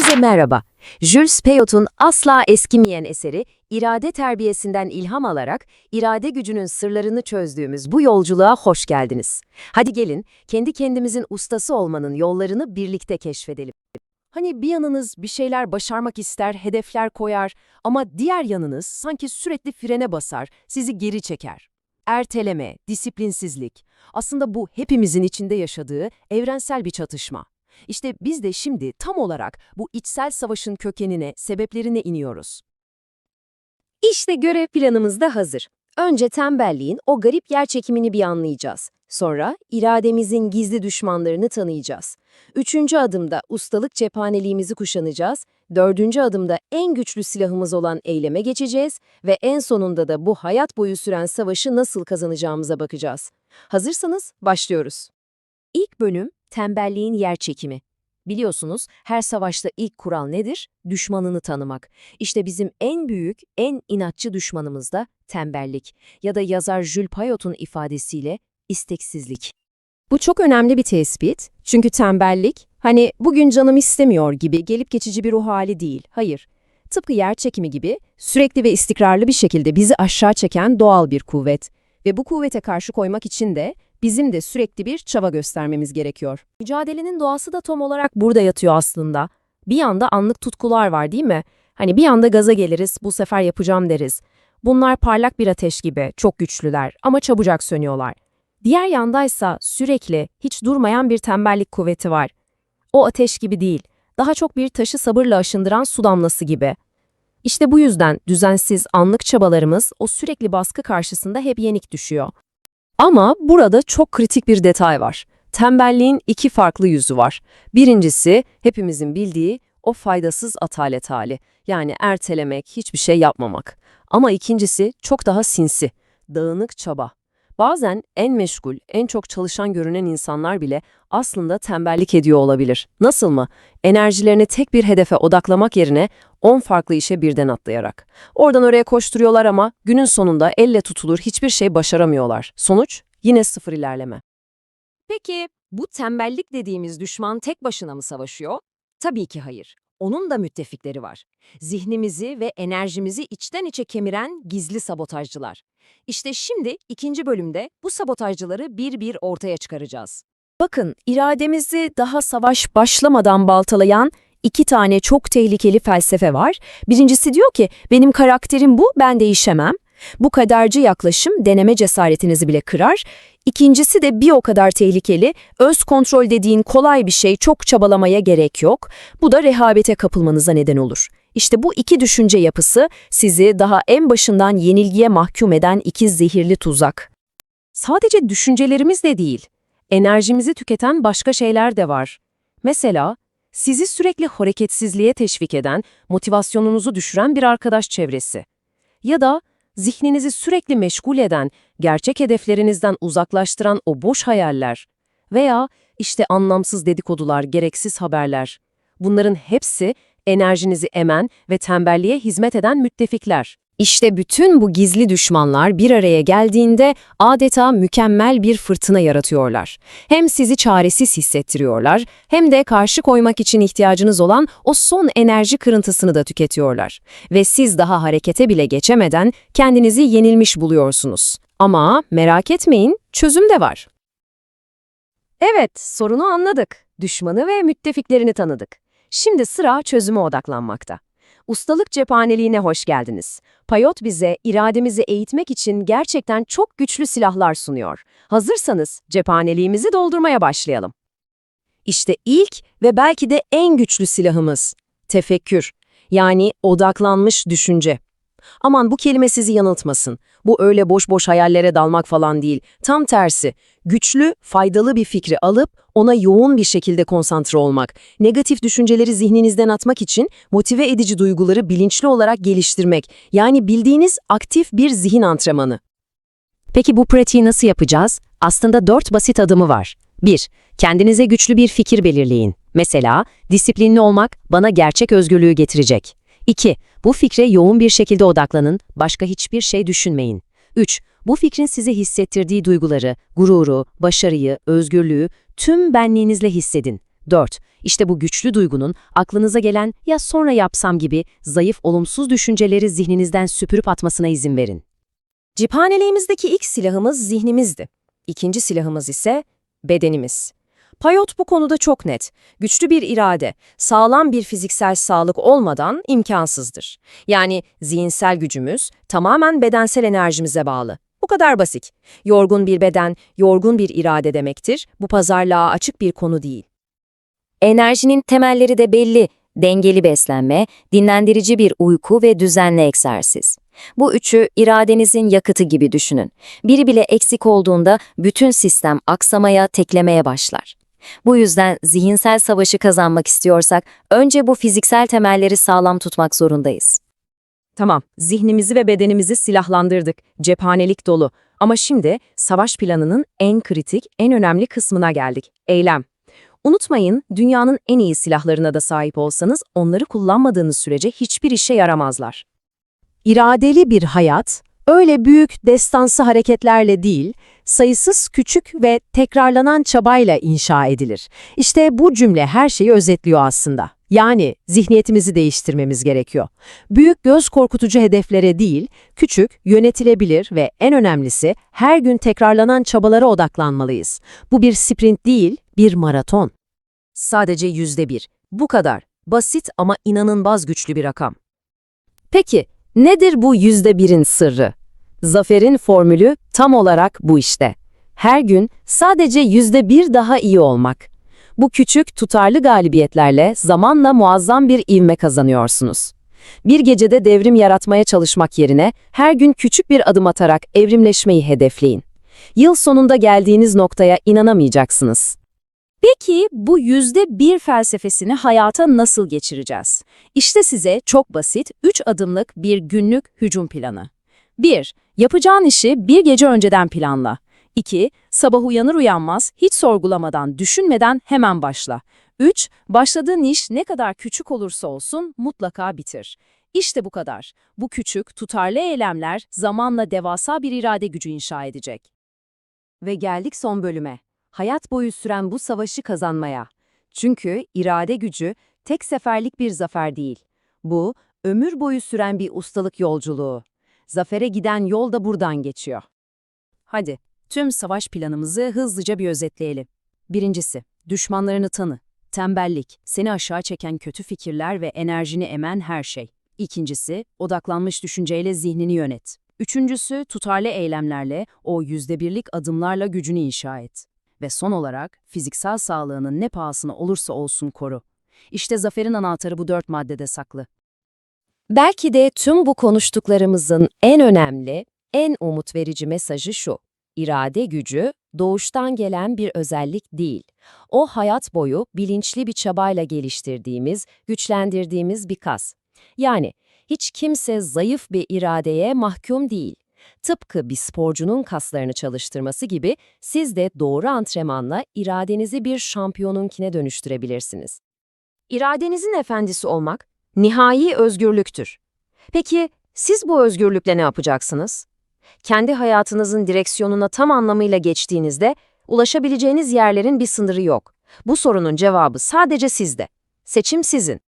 Hepinize merhaba. Jules Peyot'un asla eskimeyen eseri irade terbiyesinden ilham alarak irade gücünün sırlarını çözdüğümüz bu yolculuğa hoş geldiniz. Hadi gelin kendi kendimizin ustası olmanın yollarını birlikte keşfedelim. Hani bir yanınız bir şeyler başarmak ister, hedefler koyar ama diğer yanınız sanki sürekli frene basar, sizi geri çeker. Erteleme, disiplinsizlik. Aslında bu hepimizin içinde yaşadığı evrensel bir çatışma. İşte biz de şimdi tam olarak bu içsel savaşın kökenine, sebeplerine iniyoruz. İşte görev planımız da hazır. Önce tembelliğin o garip yer çekimini bir anlayacağız. Sonra irademizin gizli düşmanlarını tanıyacağız. Üçüncü adımda ustalık cephaneliğimizi kuşanacağız. Dördüncü adımda en güçlü silahımız olan eyleme geçeceğiz ve en sonunda da bu hayat boyu süren savaşı nasıl kazanacağımıza bakacağız. Hazırsanız başlıyoruz. İlk bölüm tembelliğin yer çekimi. Biliyorsunuz her savaşta ilk kural nedir? Düşmanını tanımak. İşte bizim en büyük, en inatçı düşmanımız da tembellik ya da yazar Jules Payot'un ifadesiyle isteksizlik. Bu çok önemli bir tespit çünkü tembellik hani bugün canım istemiyor gibi gelip geçici bir ruh hali değil, hayır. Tıpkı yer çekimi gibi sürekli ve istikrarlı bir şekilde bizi aşağı çeken doğal bir kuvvet. Ve bu kuvvete karşı koymak için de bizim de sürekli bir çaba göstermemiz gerekiyor. Mücadelenin doğası da tam olarak burada yatıyor aslında. Bir yanda anlık tutkular var değil mi? Hani bir anda gaza geliriz, bu sefer yapacağım deriz. Bunlar parlak bir ateş gibi, çok güçlüler ama çabucak sönüyorlar. Diğer yandaysa sürekli, hiç durmayan bir tembellik kuvveti var. O ateş gibi değil, daha çok bir taşı sabırla aşındıran su damlası gibi. İşte bu yüzden düzensiz, anlık çabalarımız o sürekli baskı karşısında hep yenik düşüyor. Ama burada çok kritik bir detay var. Tembelliğin iki farklı yüzü var. Birincisi hepimizin bildiği o faydasız atalet hali. Yani ertelemek, hiçbir şey yapmamak. Ama ikincisi çok daha sinsi. Dağınık çaba. Bazen en meşgul, en çok çalışan görünen insanlar bile aslında tembellik ediyor olabilir. Nasıl mı? Enerjilerini tek bir hedefe odaklamak yerine 10 farklı işe birden atlayarak. Oradan oraya koşturuyorlar ama günün sonunda elle tutulur hiçbir şey başaramıyorlar. Sonuç yine sıfır ilerleme. Peki bu tembellik dediğimiz düşman tek başına mı savaşıyor? Tabii ki hayır. Onun da müttefikleri var. Zihnimizi ve enerjimizi içten içe kemiren gizli sabotajcılar. İşte şimdi ikinci bölümde bu sabotajcıları bir bir ortaya çıkaracağız. Bakın, irademizi daha savaş başlamadan baltalayan iki tane çok tehlikeli felsefe var. Birincisi diyor ki, benim karakterim bu, ben değişemem. Bu kadarcı yaklaşım deneme cesaretinizi bile kırar. İkincisi de bir o kadar tehlikeli, öz kontrol dediğin kolay bir şey, çok çabalamaya gerek yok. Bu da rehavete kapılmanıza neden olur. İşte bu iki düşünce yapısı sizi daha en başından yenilgiye mahkum eden iki zehirli tuzak. Sadece düşüncelerimiz de değil, enerjimizi tüketen başka şeyler de var. Mesela, sizi sürekli hareketsizliğe teşvik eden, motivasyonunuzu düşüren bir arkadaş çevresi. Ya da zihninizi sürekli meşgul eden, gerçek hedeflerinizden uzaklaştıran o boş hayaller veya işte anlamsız dedikodular, gereksiz haberler. Bunların hepsi enerjinizi emen ve tembelliğe hizmet eden müttefikler. İşte bütün bu gizli düşmanlar bir araya geldiğinde adeta mükemmel bir fırtına yaratıyorlar. Hem sizi çaresiz hissettiriyorlar hem de karşı koymak için ihtiyacınız olan o son enerji kırıntısını da tüketiyorlar. Ve siz daha harekete bile geçemeden kendinizi yenilmiş buluyorsunuz. Ama merak etmeyin, çözüm de var. Evet, sorunu anladık. Düşmanı ve müttefiklerini tanıdık. Şimdi sıra çözüme odaklanmakta. Ustalık cephaneliğine hoş geldiniz. Payot bize irademizi eğitmek için gerçekten çok güçlü silahlar sunuyor. Hazırsanız cephaneliğimizi doldurmaya başlayalım. İşte ilk ve belki de en güçlü silahımız, tefekkür. Yani odaklanmış düşünce. Aman bu kelime sizi yanıltmasın. Bu öyle boş boş hayallere dalmak falan değil. Tam tersi. Güçlü, faydalı bir fikri alıp ona yoğun bir şekilde konsantre olmak. Negatif düşünceleri zihninizden atmak için motive edici duyguları bilinçli olarak geliştirmek. Yani bildiğiniz aktif bir zihin antrenmanı. Peki bu pratiği nasıl yapacağız? Aslında dört basit adımı var. 1. Kendinize güçlü bir fikir belirleyin. Mesela, disiplinli olmak bana gerçek özgürlüğü getirecek. 2. Bu fikre yoğun bir şekilde odaklanın, başka hiçbir şey düşünmeyin. 3. Bu fikrin size hissettirdiği duyguları, gururu, başarıyı, özgürlüğü tüm benliğinizle hissedin. 4. İşte bu güçlü duygunun aklınıza gelen ya sonra yapsam gibi zayıf olumsuz düşünceleri zihninizden süpürüp atmasına izin verin. Cephaneliğimizdeki ilk silahımız zihnimizdi. İkinci silahımız ise bedenimiz. Payot bu konuda çok net. Güçlü bir irade, sağlam bir fiziksel sağlık olmadan imkansızdır. Yani zihinsel gücümüz tamamen bedensel enerjimize bağlı. Bu kadar basit. Yorgun bir beden, yorgun bir irade demektir. Bu pazarlığa açık bir konu değil. Enerjinin temelleri de belli. Dengeli beslenme, dinlendirici bir uyku ve düzenli egzersiz. Bu üçü iradenizin yakıtı gibi düşünün. Biri bile eksik olduğunda bütün sistem aksamaya, teklemeye başlar. Bu yüzden zihinsel savaşı kazanmak istiyorsak önce bu fiziksel temelleri sağlam tutmak zorundayız. Tamam, zihnimizi ve bedenimizi silahlandırdık. Cephanelik dolu. Ama şimdi savaş planının en kritik, en önemli kısmına geldik. Eylem. Unutmayın, dünyanın en iyi silahlarına da sahip olsanız onları kullanmadığınız sürece hiçbir işe yaramazlar. İradeli bir hayat, öyle büyük destansı hareketlerle değil, sayısız küçük ve tekrarlanan çabayla inşa edilir. İşte bu cümle her şeyi özetliyor aslında. Yani zihniyetimizi değiştirmemiz gerekiyor. Büyük göz korkutucu hedeflere değil, küçük, yönetilebilir ve en önemlisi her gün tekrarlanan çabalara odaklanmalıyız. Bu bir sprint değil, bir maraton. Sadece yüzde bir. Bu kadar. Basit ama inanılmaz güçlü bir rakam. Peki, nedir bu yüzde birin sırrı? Zaferin formülü tam olarak bu işte. Her gün sadece yüzde bir daha iyi olmak. Bu küçük, tutarlı galibiyetlerle zamanla muazzam bir ivme kazanıyorsunuz. Bir gecede devrim yaratmaya çalışmak yerine her gün küçük bir adım atarak evrimleşmeyi hedefleyin. Yıl sonunda geldiğiniz noktaya inanamayacaksınız. Peki bu yüzde bir felsefesini hayata nasıl geçireceğiz? İşte size çok basit, üç adımlık bir günlük hücum planı. 1. Yapacağın işi bir gece önceden planla. 2. Sabah uyanır uyanmaz, hiç sorgulamadan, düşünmeden hemen başla. 3. Başladığın iş ne kadar küçük olursa olsun mutlaka bitir. İşte bu kadar. Bu küçük, tutarlı eylemler zamanla devasa bir irade gücü inşa edecek. Ve geldik son bölüme. Hayat boyu süren bu savaşı kazanmaya. Çünkü irade gücü tek seferlik bir zafer değil. Bu, ömür boyu süren bir ustalık yolculuğu. Zafere giden yol da buradan geçiyor. Hadi, tüm savaş planımızı hızlıca bir özetleyelim. Birincisi, düşmanlarını tanı. Tembellik, seni aşağı çeken kötü fikirler ve enerjini emen her şey. İkincisi, odaklanmış düşünceyle zihnini yönet. Üçüncüsü, tutarlı eylemlerle, o yüzde birlik adımlarla gücünü inşa et. Ve son olarak, fiziksel sağlığının ne pahasına olursa olsun koru. İşte zaferin anahtarı bu dört maddede saklı. Belki de tüm bu konuştuklarımızın en önemli, en umut verici mesajı şu. İrade gücü doğuştan gelen bir özellik değil. O hayat boyu bilinçli bir çabayla geliştirdiğimiz, güçlendirdiğimiz bir kas. Yani hiç kimse zayıf bir iradeye mahkum değil. Tıpkı bir sporcunun kaslarını çalıştırması gibi siz de doğru antrenmanla iradenizi bir şampiyonunkine dönüştürebilirsiniz. İradenizin efendisi olmak nihai özgürlüktür. Peki siz bu özgürlükle ne yapacaksınız? Kendi hayatınızın direksiyonuna tam anlamıyla geçtiğinizde ulaşabileceğiniz yerlerin bir sınırı yok. Bu sorunun cevabı sadece sizde. Seçim sizin.